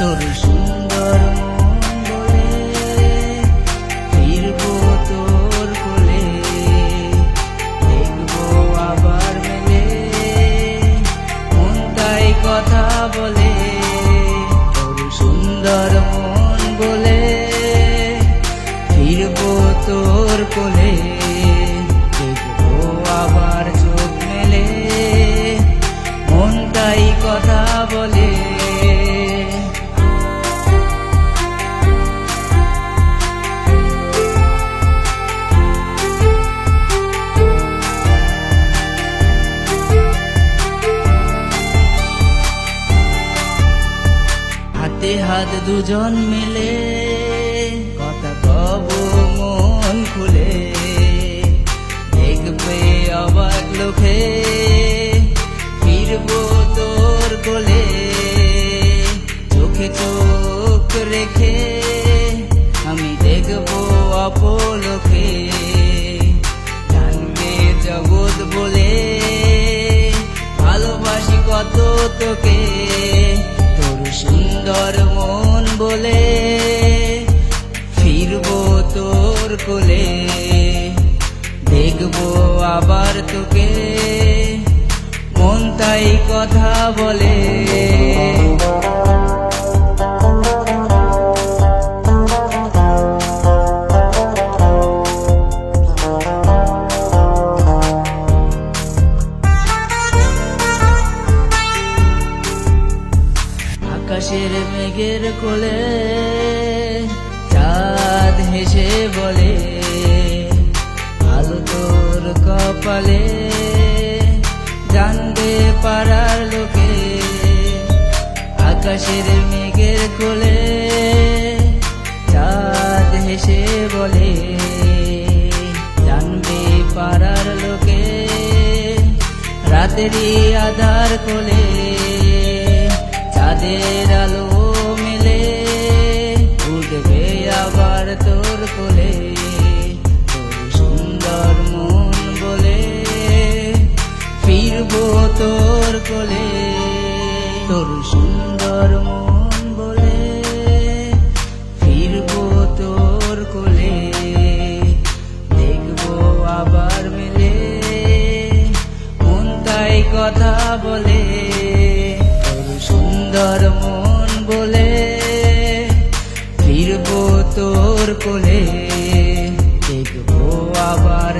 তোর সুন্দর মন ফিরবো তোর আবার মেলে কথা বলে। সুন্দর মন হাতে হাত দুজন মিলে কথা কব, মন খুলে। দেখবে অবাক লোকে, ফিরবো তোর কোলে। চোখে চোখ রেখে আমি দেখব অপলোকে। জানবে জগৎ বলে, ভালোবাসি কত তোকে। সুন্দর মন বলে ফিরব তোর কোলে। দেখব আবার তোকে মন তাই কথা বলে। আকাশের মেঘের কোলে, চাঁদ হেসে বলে, আলো তোর কপালে, জানবে পাড়ার লোকে, আকাশের মেঘের কোলে, চাঁদ হেসে বলে, জানবে পাড়ার লোকে, রাতেরই আধার কোলে। চাঁদের আলো মেলে, উঠবে আবার তোর কোলে। তোর সুন্দর মন বলে ফিরবো তোর কোলে। তোর সুন্দর মন বলে ফিরবো তোর কোলে। দেখব আবার মিলে তাই কথা বলে। তোর কোলে দেখব আবার